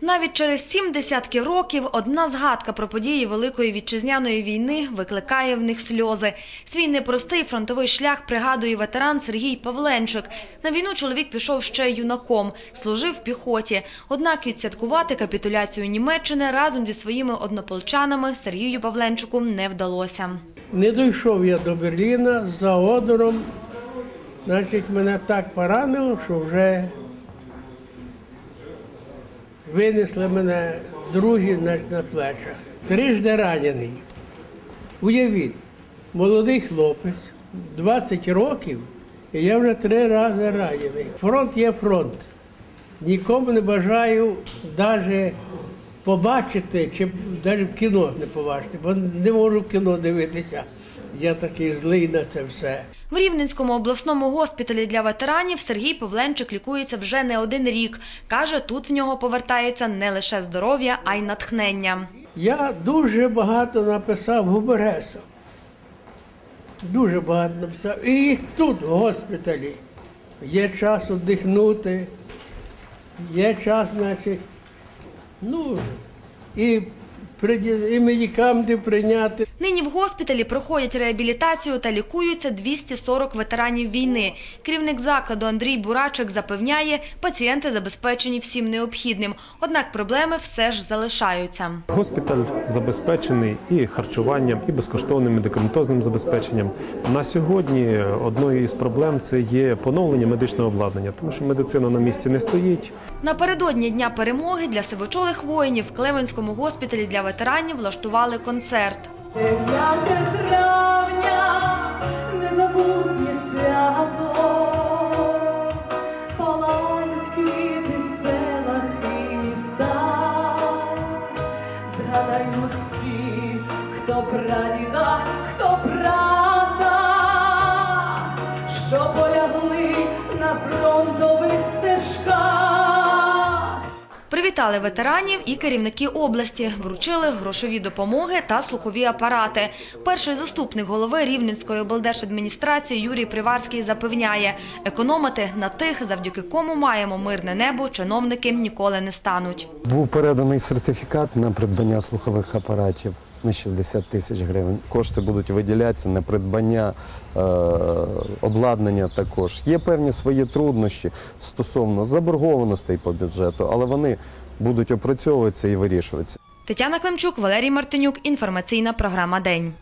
Навіть через сім десятків років одна згадка про події Великої вітчизняної війни викликає в них сльози. Свій непростий фронтовий шлях пригадує ветеран Сергій Павленчик. На війну чоловік пішов ще юнаком, служив в піхоті. Однак відсвяткувати капітуляцію Німеччини разом зі своїми однополчанами Сергію Павленчику не вдалося. Не дійшов я до Берліна за одором. Значить, мене так поранило, що вже винесли мене друзі на плечах. Трижди ранений. Уявіть, молодий хлопець, 20 років, і я вже три рази ранений. Фронт є фронт. Нікому не бажаю навіть побачити, чи навіть в кіно не побачити, бо не можу в кіно дивитися. Я такий злий на це все. В Рівненському обласному госпіталі для ветеранів Сергій Павленчик лікується вже не один рік. Каже, тут в нього повертається не лише здоров'я, а й натхнення. Я дуже багато написав гуморесом. Дуже багато написав. І їх тут, в госпіталі. Є час віддихнути, є час, значить, ну, і, і медикаменти прийняти. Нині в госпіталі проходять реабілітацію та лікуються 240 ветеранів війни. Керівник закладу Андрій Бурачик запевняє, пацієнти забезпечені всім необхідним. Однак проблеми все ж залишаються. Госпіталь забезпечений і харчуванням, і безкоштовним медикаментозним забезпеченням. На сьогодні одною із проблем це є поновлення медичного обладнання, тому що медицина на місці не стоїть. Напередодні Дня перемоги для сивочолих воїнів в Клевенському госпіталі для ветеранів влаштували концерт. 9 травня незабутнє свято, Привітали ветеранів і керівники області, вручили грошові допомоги та слухові апарати. Перший заступник голови Рівненської облдержадміністрації Юрій Приварський запевняє, економити на тих, завдяки кому маємо мирне небо, чиновники ніколи не стануть. Був переданий сертифікат на придбання слухових апаратів на 60 тисяч гривень. Кошти будуть виділятися на придбання е, обладнання також. Є певні свої труднощі стосовно заборгованостей по бюджету, але вони будуть опрацьовуватися і вирішуватися. Тетяна Климчук, Валерій Мартинюк. Інформаційна програма День.